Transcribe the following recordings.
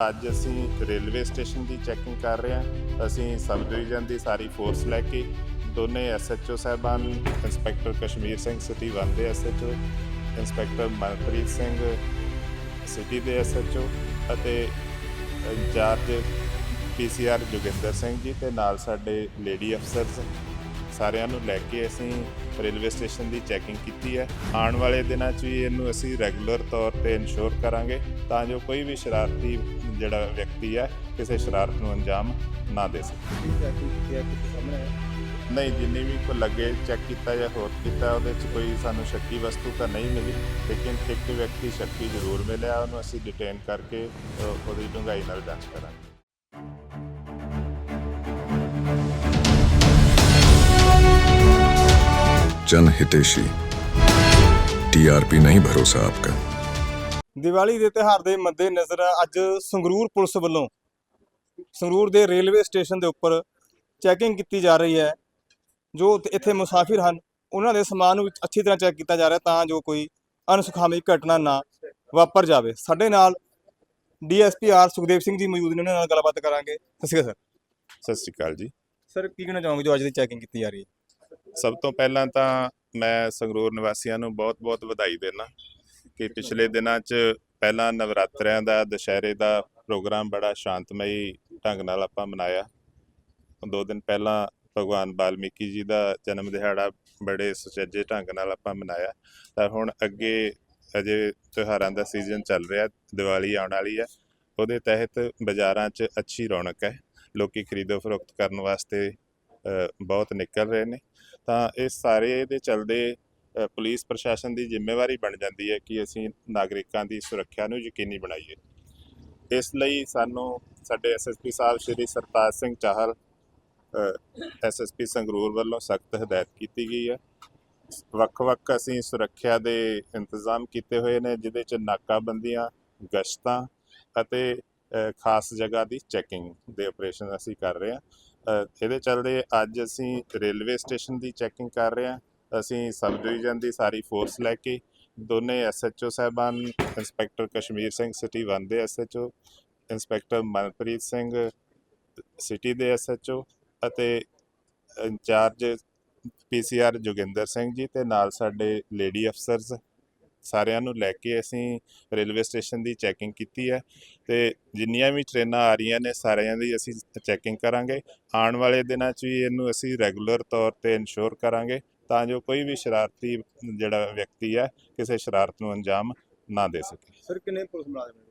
ਅੱਜ ਅਸੀਂ railway station ਦੀ checking ਕਰ ਰਹੇ ਹਾਂ। ਅਸੀਂ ਸਬ ਡਿਵੀਜ਼ਨ ਦੀ ਸਾਰੀ ਫੋਰਸ ਲੈ ਕੇ ਦੋਨੇ ਐਸਐਚਓ ਸਾਹਿਬਾਨ, ਇੰਸਪੈਕਟਰ ਕਸ਼ਮੀਰ ਸਿੰਘ ਸਿਟੀ 1 ਦੇ SHO inspector Manpreet Singh city ਦੇ ਐਸਐਚਓ ਅਤੇ ਇੰਚਾਰਜ ਪੀਸੀਆਰ ਜੋਗਿੰਦਰ ਸਿੰਘ ਜੀ ਤੇ ਨਾਲ ਸਾਡੇ ਲੇਡੀ ਅਫਸਰਸ। ਸਾਰਿਆਂ ਨੂੰ ਲੈ ਕੇ ਅਸੀਂ ਰੇਲਵੇ ਸਟੇਸ਼ਨ ਦੀ ਚੈਕਿੰਗ ਕੀਤੀ ਹੈ। ਆਉਣ ਵਾਲੇ ਦਿਨਾਂ 'ਚ ਵੀ ਇਹਨੂੰ ਅਸੀਂ ਰੈਗੂਲਰ ਤੌਰ ਤੇ ਇਨਸ਼ੋਰ ਕਰਾਂਗੇ ਤਾਂ ਜੋ ਕੋਈ ਵੀ ਸ਼ਰਾਰਤੀ ਜਿਹੜਾ ਵਿਅਕਤੀ ਹੈ ਕਿਸੇ ਸ਼ਰਾਰਤ ਨੂੰ ਅੰਜਾਮ ਨਾ ਦੇ ਸਕੇ। ਕੀ ਨਹੀਂ ਜਿੰਨੀ ਵੀ ਕੋਈ ਲੱਗੇ ਚੈੱਕ ਕੀਤਾ ਜਾਂ ਹੋਰ ਕੀਤਾ ਉਹਦੇ 'ਚ ਕੋਈ ਸਾਨੂੰ ਸ਼ੱਕੀ ਵਸਤੂ ਤਾਂ ਨਹੀਂ ਮਿਲੀ ਲੇਕਿਨ ਇੱਕ ਵਿਅਕਤੀ ਸ਼ੱਕੀ ਜ਼ਰੂਰ ਮਿਲਿਆ ਉਹਨੂੰ ਅਸੀਂ ਡਿਟੇਨ ਕਰਕੇ ਅ, ਉਹਦੀ ਡੂੰਘਾਈ ਨਾਲ ਜਾਂਚ ਕਰਾਂਗੇ। जन हितेशी टीआरपी नहीं भरोसा आपका ਦੀਵਾਲੀ ਦੇ ਤਿਉਹਾਰ ਦੇ ਮੱਦੇ ਨਜ਼ਰ ਅੱਜ ਸੰਗਰੂਰ ਪੁਲਿਸ ਵੱਲੋਂ ਸੰਗਰੂਰ ਦੇ ਰੇਲਵੇ ਸਟੇਸ਼ਨ ਦੇ ਉੱਪਰ ਚੈਕਿੰਗ ਕੀਤੀ ਜਾ ਰਹੀ ਹੈ ਜੋ ਇੱਥੇ- ਇੱਥੇ ਮੁਸਾਫਿਰ ਹਨ ਉਹਨਾਂ ਦੇ ਸਮਾਨ ਨੂੰ ਅੱਛੀ ਤਰ੍ਹਾਂ ਚੈੱਕ ਕੀਤਾ ਜਾ ਰਿਹਾ ਤਾਂ ਜੋ ਕੋਈ ਅਨਸੁਖਾਵੀ ਘਟਨਾ ਨਾ ਵਾਪਰ ਜਾਵੇ ਸਾਡੇ ਨਾਲ ਡੀਐਸਪੀ ਆਰ ਸੁਖਦੇਵ ਸਿੰਘ ਜੀ ਮੌਜੂਦ ਨੇ ਉਹਨਾਂ ਨਾਲ ਗੱਲਬਾਤ ਕਰਾਂਗੇ ਸਤਿ ਸ਼੍ਰੀ ਅਕਾਲ ਸਤਿ ਸ਼੍ਰੀ ਅਕਾਲ ਜੀ ਸਰ ਸਰ ਕੀ ਕਹਿਣਾ ਚਾਹੋਗੇ ਜੋ ਅੱਜ ਦੀ ਚੈਕਿੰਗ ਕੀਤੀ ਜਾ ਰਹੀ ਹੈ ਸਭ ਤੋਂ ਪਹਿਲਾਂ ਤਾਂ ਮੈਂ ਸੰਗਰੂਰ ਨਿਵਾਸੀਆਂ ਨੂੰ ਬਹੁਤ-ਬਹੁਤ ਵਧਾਈ ਦੇਣਾ ਕਿ ਪਿਛਲੇ ਦਿਨਾਂ 'ਚ ਪਹਿਲਾਂ ਨਵਰਾਤਰਿਆਂ ਦਾ, ਦੁਸ਼ਹਿਰੇ ਦਾ ਪ੍ਰੋਗਰਾਮ ਬੜਾ ਸ਼ਾਂਤਮਈ ਢੰਗ ਨਾਲ ਆਪਾਂ ਮਨਾਇਆ। ਦੋ ਦਿਨ ਪਹਿਲਾਂ ਭਗਵਾਨ ਬਾਲਮੀਕੀ ਜੀ ਦਾ ਜਨਮ ਦਿਹਾੜਾ ਬੜੇ ਸੁਚੱਜੇ ਢੰਗ ਨਾਲ ਆਪਾਂ ਮਨਾਇਆ। ਤਾਂ ਹੁਣ ਅੱਗੇ ਅਜੇ ਤਿਉਹਾਰਾਂ ਦਾ ਸੀਜ਼ਨ ਚੱਲ ਰਿਹਾ, ਦੀਵਾਲੀ ਆਉਣ ਵਾਲੀ ਹੈ ਉਹਦੇ ਤਹਿਤ ਬਾਜ਼ਾਰਾਂ 'ਚ ਅੱਛੀ ਰੌਣਕ ਹੈ। ਲੋਕੀ ਖਰੀਦੋ ਫਰੋਖਤ ਕਰਨ ਵਾਸਤੇ ਬਹੁਤ ਨਿਕਲ ਰਹੇ ਨੇ। ਤਾਂ ਇਹ ਸਾਰੇ ਦੇ ਚਲਦੇ ਪੁਲਿਸ ਪ੍ਰਸ਼ਾਸਨ ਦੀ ਜ਼ਿੰਮੇਵਾਰੀ ਬਣ ਜਾਂਦੀ ਹੈ ਕਿ ਅਸੀਂ ਨਾਗਰਿਕਾਂ ਦੀ ਸੁਰੱਖਿਆ ਨੂੰ ਯਕੀਨੀ ਬਣਾਈਏ। ਇਸ ਲਈ ਸਾਨੂੰ ਸਾਡੇ ਐਸਐਸਪੀ ਸਾਹਿਬ ਸ਼੍ਰੀ ਸਰਤਾਜ ਸਿੰਘ ਚਾਹਲ ਐਸਐਸਪੀ ਸੰਗਰੂਰ ਵੱਲੋਂ ਸਖਤ ਹਦਾਇਤ ਕੀਤੀ ਗਈ ਹੈ। ਵੱਖ-ਵੱਖ ਅਸੀਂ ਸੁਰੱਖਿਆ ਦੇ ਇੰਤਜ਼ਾਮ ਕੀਤੇ ਹੋਏ ਨੇ, ਜਿਹਦੇ ਚ ਨਾਕਾਬੰਦੀਆਂ, ਗਸ਼ਤਾਂ ਅਤੇ ਖਾਸ ਜਗ੍ਹਾ ਦੀ ਚੈਕਿੰਗ ਦੇ ਆਪਰੇਸ਼ਨ ਅਸੀਂ ਕਰ ਰਹੇ ਹਾਂ। ਇਹਦੇ ਚੱਲਦੇ ਅੱਜ ਅਸੀਂ ਰੇਲਵੇ ਸਟੇਸ਼ਨ ਦੀ ਚੈਕਿੰਗ ਕਰ ਰਹੇ ਹਾਂ। ਅਸੀਂ ਸਬ ਡਿਵੀਜ਼ਨ ਦੀ ਸਾਰੀ ਫੋਰਸ ਲੈ ਕੇ। ਦੋਨੇ ਐਸਐਚਓ ਸਾਹਿਬਾਨ, ਇੰਸਪੈਕਟਰ ਕਸ਼ਮੀਰ ਸਿੰਘ ਸਿਟੀ 1 ਦੇ SHO inspector Manpreet Singh city ਦੇ ਐਸਐਚਓ ਅਤੇ ਇੰਚਾਰਜ ਪੀਸੀਆਰ ਜੋਗਿੰਦਰ ਸਿੰਘ ਜੀ ਤੇ ਨਾਲ ਸਾਡੇ ਲੇਡੀ ਅਫਸਰਸ। ਸਾਰਿਆਂ ਨੂੰ ਲੈ ਕੇ ਅਸੀਂ ਰੇਲਵੇ ਸਟੇਸ਼ਨ ਦੀ ਚੈਕਿੰਗ ਕੀਤੀ ਹੈ ਤੇ ਜਿੰਨੀਆਂ ਵੀ ਟ੍ਰੇਨਾਂ ਆ ਰਹੀਆਂ ਨੇ ਸਾਰਿਆਂ ਦੀ ਅਸੀਂ ਚੈਕਿੰਗ ਕਰਾਂਗੇ। ਆਉਣ ਵਾਲੇ ਦਿਨਾਂ 'ਚ ਵੀ ਇਹਨੂੰ ਅਸੀਂ ਰੈਗੂਲਰ ਤੌਰ ਤੇ ਇਨਸ਼ੋਰ ਕਰਾਂਗੇ ਤਾਂ ਜੋ ਕੋਈ ਵੀ ਸ਼ਰਾਰਤੀ ਜਿਹੜਾ ਵਿਅਕਤੀ ਹੈ ਕਿਸੇ ਸ਼ਰਾਰਤ ਨੂੰ ਅੰਜਾਮ ਨਾ ਦੇ ਸਕੇ। ਸਰ ਕਿੰਨੇ ਪੁਲਿਸ ਮੁਲਾਜ਼ਮ ਨੇ?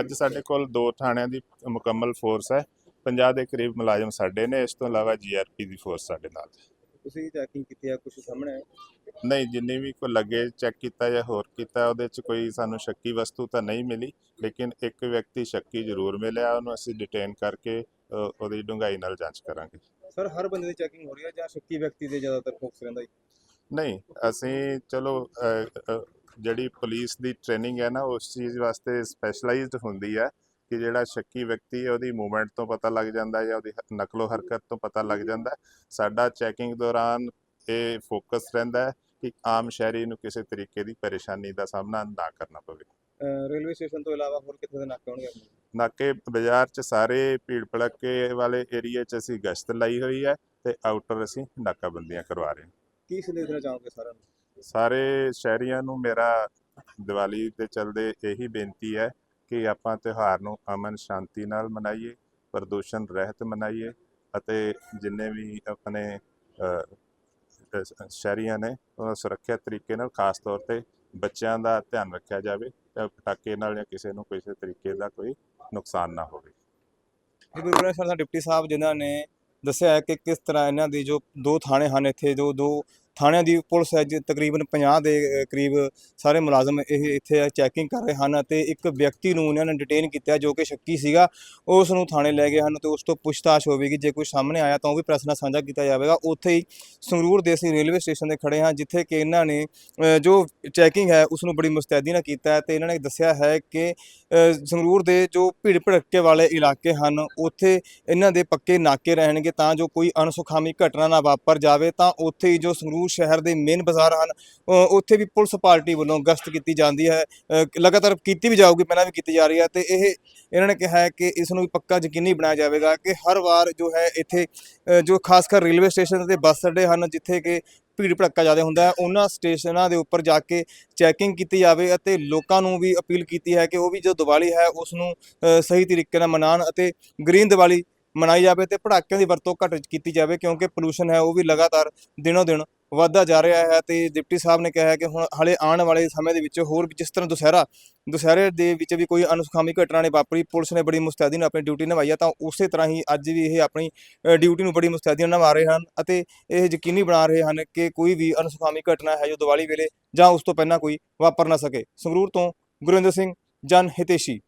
ਅੱਜ ਸਾਡੇ ਕੋਲ ਦੋ ਥਾਣਿਆਂ ਦੀ ਮੁਕੰਮਲ ਫੋਰਸ ਹੈ। 50 ਦੇ ਕਰੀਬ ਮੁਲਾਜ਼ਮ ਸਾਡੇ ਨੇ ਇਸ ਤੋਂ ਇਲਾਵਾ ਜੀਆਰਪੀ ਦੀ ਫੋਰਸ ਸਾਡੇ ਨਾਲ ਹੈ। ਤੁਸੀਂ ਚੈਕਿੰਗ ਕੀਤੀ ਹੈ ਕੁਝ ਸਾਹਮਣੇ ਨਹੀਂ ਜਿੰਨੀ ਵੀ ਕੋਈ ਲੱਗੇ ਚੈੱਕ ਕੀਤਾ ਜਾਂ ਹੋਰ ਕੀਤਾ ਉਹਦੇ 'ਚ ਕੋਈ ਸਾਨੂੰ ਸ਼ੱਕੀ ਵਸਤੂ ਤਾਂ ਨਹੀਂ ਮਿਲੀ ਲੇਕਿਨ ਇੱਕ ਵਿਅਕਤੀ ਸ਼ੱਕੀ ਜ਼ਰੂਰ ਮਿਲਿਆ ਉਹਨੂੰ ਅਸੀਂ ਡਿਟੇਨ ਕਰਕੇ ਅ, ਉਹਦੀ ਡੂੰਘਾਈ ਨਾਲ ਜਾਂਚ ਕਰਾਂਗੇ। ਸਰ ਹਰ ਬੰਦੇ ਦੀ ਚੈਕਿੰਗ ਹੋ ਰਹੀ ਹੈ ਜਾਂ ਸ਼ੱਕੀ ਵਿਅਕਤੀ ਦੇ ਜ਼ਿਆਦਾਤਰ ਫੋਕਸ ਰਹਿੰਦਾ ਹੈ ਨਹੀਂ ਅਸੀਂ ਚਲੋ ਅ, ਅ, ਜਿਹੜੀ ਪੁਲਿਸ ਦੀ ਟ੍ਰੇਨਿੰਗ ਹੈ ਨਾ ਉਸ ਚੀਜ਼ ਵਾਸਤੇ ਸਪੈਸ਼ਲਾਈਜ਼ਡ ਹੁੰਦੀ ਹੈ। ਕਿ ਜਿਹੜਾ ਸ਼ੱਕੀ ਵਿਅਕਤੀ ਹੈ ਉਹਦੀ ਮੂਵਮੈਂਟ ਤੋਂ ਪਤਾ ਲੱਗ ਜਾਂਦਾ ਜਾਂ ਉਹਦੀ ਨਕਲੋ ਹਰਕਤ ਤੋਂ ਪਤਾ ਲੱਗ ਜਾਂਦਾ ਸਾਡਾ ਚੈਕਿੰਗ ਦੌਰਾਨ ਇਹ ਫੋਕਸ ਰਹਿੰਦਾ ਹੈ ਕਿ ਆਮ ਸ਼ਹਿਰੀ ਨੂੰ ਕਿਸੇ ਤਰੀਕੇ ਦੀ ਪਰੇਸ਼ਾਨੀ ਦਾ ਸਾਹਮਣਾ ਨਾ ਕਰਨਾ ਪਵੇ। ਰੇਲਵੇ ਸਟੇਸ਼ਨ ਤੋਂ ਇਲਾਵਾ ਹੋਰ ਕਿੱਥੇ ਦੇ ਨਾਕੇ ਹੋਣਗੇ? ਨਾਕੇ ਬਾਜ਼ਾਰ 'ਚ ਸਾਰੇ ਭੀੜ ਭੜੱਕੇ ਵਾਲੇ ਏਰੀਆ 'ਚ ਅਸੀਂ ਗਸ਼ਤ ਲਾਈ ਹੋਈ ਹੈ ਤੇ ਆਊਟਰ ਅਸੀਂ ਨਾਕਾਬੰਦੀਆਂ ਕਰਵਾ ਰਹੇ ਹਾਂ। ਕੀ ਸੰਦੇਸ਼ ਦੇਣਾ ਚਾਹੋਗੇ ਸਾਰਿਆਂ ਨੂੰ? ਸਾਰੇ ਸ਼ਹਿਰੀਆਂ ਨੂੰ ਮੇਰਾ ਦੀਵਾਲੀ ਦੇ ਚਲਦੇ ਇਹੀ ਬੇਨਤੀ ਹੈ ਕਿ ਆਪਾਂ ਤਿਉਹਾਰ ਨੂੰ ਅਮਨ ਸ਼ਾਂਤੀ ਨਾਲ ਮਨਾਈਏ, ਪ੍ਰਦੂਸ਼ਣ ਰਹਿਤ ਮਨਾਈਏ ਅਤੇ ਜਿੰਨੇ ਵੀ ਆਪਣੇ ਸ਼ਹਿਰੀਆਂ ਨੇ ਉਹਨਾਂ ਸੁਰੱਖਿਅਤ ਤਰੀਕੇ ਨਾਲ ਖਾਸ ਤੌਰ ਤੇ ਬੱਚਿਆਂ ਦਾ ਧਿਆਨ ਰੱਖਿਆ ਜਾਵੇ, ਤੇ ਪਟਾਕੇ ਨਾਲ ਜਾਂ ਕਿਸੇ ਨੂੰ ਕਿਸੇ ਤਰੀਕੇ ਦਾ ਕੋਈ ਨੁਕਸਾਨ ਨਾ ਹੋਵੇ। ਜੀ ਗੁਰਪ੍ਰੀਤ ਸਰ ਡਿਪਟੀ ਸਾਹਿਬ ਜਿਨ੍ਹਾਂ ਨੇ ਦੱਸਿਆ ਹੈ ਕਿ ਕਿਸ ਤਰ੍ਹਾਂ ਇਹਨਾਂ ਦੀ ਜੋ ਦੋ ਥਾਣੇ ਹਨ ਇੱਥੇ, ਜੋ ਦੋ ਥਾਣਿਆਂ ਦੀ ਪੁਲਿਸ ਹੈ ਜੀ, ਤਕਰੀਬਨ 50 ਦੇ ਕਰੀਬ ਸਾਰੇ ਮੁਲਾਜ਼ਮ ਇਹ ਇੱਥੇ ਚੈਕਿੰਗ ਕਰ ਰਹੇ ਹਨ ਅਤੇ ਇੱਕ ਵਿਅਕਤੀ ਨੂੰ ਇਹਨਾਂ ਨੇ ਡਿਟੇਨ ਕੀਤਾ ਜੋ ਕਿ ਸ਼ੱਕੀ ਸੀਗਾ। ਉਸ ਨੂੰ ਥਾਣੇ ਲੈ ਗਏ ਹਨ ਤੇ ਉਸ ਤੋਂ ਪੁੱਛਤਾਛ ਹੋਵੇਗੀ, ਜੇ ਕੋਈ ਸਾਹਮਣੇ ਆਇਆ ਤਾਂ ਉਹ ਵੀ ਪ੍ਰੈਸ ਨਾਲ ਸਾਂਝਾ ਕੀਤਾ ਜਾਵੇਗਾ। ਉੱਥੇ ਹੀ ਸੰਗਰੂਰ ਦੇ ਅਸੀਂ ਰੇਲਵੇ ਸਟੇਸ਼ਨ ਤੇ ਖੜੇ ਹਾਂ, ਜਿੱਥੇ ਕਿ ਇਹਨਾਂ ਨੇ ਜੋ ਚੈਕਿੰਗ ਹੈ ਉਸ ਨੂੰ ਬੜੀ ਮੁਸਤੈਦੀ ਨਾਲ ਕੀਤਾ ਹੈ ਤੇ ਇਹਨਾਂ ਨੇ ਦੱਸਿਆ ਹੈ ਕਿ ਸੰਗਰੂਰ ਦੇ ਜੋ ਭੀੜ ਭੜੱਕੇ ਵਾਲੇ ਇਲਾਕੇ ਹਨ, ਉੱਥੇ ਇਹਨਾਂ ਦੇ ਪੱਕੇ ਨਾਕੇ ਰਹਿਣਗੇ ਤਾਂ ਜੋ ਕੋਈ ਅਣਸੁਖਾਮੀ ਘਟਨਾ ਨਾ ਵਾਪਰ ਜਾਵੇ ਤਾਂ ਉੱਥੇ ਹੀ ਜੋ ਸੰਗਰੂਰ ਸੰਗਰੂਰ ਸ਼ਹਿਰ ਦੇ ਮੇਨ ਬਾਜ਼ਾਰ ਹਨ। ਉੱਥੇ ਵੀ ਪੁਲਿਸ ਪਾਰਟੀ ਵੱਲੋਂ ਗਸ਼ਤ ਕੀਤੀ ਜਾਂਦੀ ਹੈ। ਲਗਾਤਾਰ ਕੀਤੀ ਵੀ ਜਾਊਗੀ, ਪਹਿਲਾਂ ਵੀ ਕੀਤੀ ਜਾ ਰਹੀ ਹੈ ਤੇ ਇਹ ਇਹਨਾਂ ਨੇ ਕਿਹਾ ਹੈ ਕਿ ਇਸ ਨੂੰ ਵੀ ਪੱਕਾ ਯਕੀਨੀ ਬਣਾਇਆ ਜਾਵੇਗਾ ਕਿ ਹਰ ਵਾਰ ਜੋ ਹੈ ਇੱਥੇ ਜੋ ਖਾਸ ਕਰ ਰੇਲਵੇ ਸਟੇਸ਼ਨ ਤੇ ਬੱਸ ਅੱਡੇ ਹਨ, ਜਿੱਥੇ ਕਿ ਭੀੜ ਭੜੱਕਾ ਜ਼ਿਆਦਾ ਹੁੰਦਾ ਹੈ, ਉਹਨਾਂ ਸਟੇਸ਼ਨਾਂ ਦੇ ਉੱਪਰ ਜਾ ਕੇ ਚੈਕਿੰਗ ਕੀਤੀ ਜਾਵੇ ਅਤੇ ਲੋਕਾਂ ਨੂੰ ਵੀ ਅਪੀਲ ਕੀਤੀ ਹੈ ਕਿ ਉਹ ਵੀ ਜੋ ਦੀਵਾਲੀ ਹੈ ਉਸ ਨੂੰ ਸਹੀ ਤਰੀਕੇ ਨਾਲ ਮਨਾਉਣ ਅਤੇ ਗ੍ਰੀਨ ਦੀਵਾਲੀ ਮਨਾਈ ਜਾਵੇ ਤੇ ਪਟਾਕਿਆਂ ਦੀ ਵਰਤੋਂ ਘੱਟ ਕੀਤੀ ਜਾਵੇ ਕਿਉਂਕਿ ਪੋਲੂਸ਼ਨ ਹੈ, ਉਹ ਵੀ ਲਗਾਤਾਰ ਦਿਨੋ ਦਿਨ ਵੱਧਦਾ ਜਾ ਰਿਹਾ ਹੈ ਤੇ ਡਿਪਟੀ ਸਾਹਿਬ ਨੇ ਕਿਹਾ ਹੈ ਕਿ ਹੁਣ ਹਲੇ ਆਉਣ ਵਾਲੇ ਸਮੇਂ ਦੇ ਵਿੱਚ ਹੋਰ ਵੀ ਜਿਸ ਤਰ੍ਹਾਂ ਦੁਸਹਿਰਾ, ਦੁਸਹਿਰੇ ਦੇ ਵਿੱਚ ਵੀ ਕੋਈ ਅਨੁਸਖਾਮੀ ਘਟਨਾ ਨਹੀਂ ਵਾਪਰੀ, ਪੁਲਿਸ ਨੇ ਬੜੀ ਮੁਸਤੈਦੀ ਨਾਲ ਆਪਣੀ ਡਿਊਟੀ ਨਿਭਾਈ ਹੈ ਤਾਂ ਉਸੇ ਤਰ੍ਹਾਂ ਹੀ ਅੱਜ ਵੀ ਇਹ ਆਪਣੀ ਡਿਊਟੀ ਨੂੰ ਬੜੀ ਮੁਸਤੈਦੀ ਨਾਲ ਨਿਭਾ ਰਹੇ ਹਨ ਅਤੇ ਇਹ ਯਕੀਨੀ ਬਣਾ ਰਹੇ ਹਨ ਕਿ ਕੋਈ ਵੀ ਅਨੁਸਖਾਮੀ ਘਟਨਾ ਹੈ ਜੋ ਦੀਵਾਲੀ ਵੇਲੇ ਜਾਂ ਉਸ ਤੋਂ ਪਹਿਲਾਂ ਕੋਈ ਵਾਪਰ ਨਾ ਸਕੇ। ਸੰਗਰੂਰ ਤੋਂ ਗੁਰਿੰਦਰ ਸਿੰਘ, ਜਨ ਹਿਤੇਸ਼ੀ।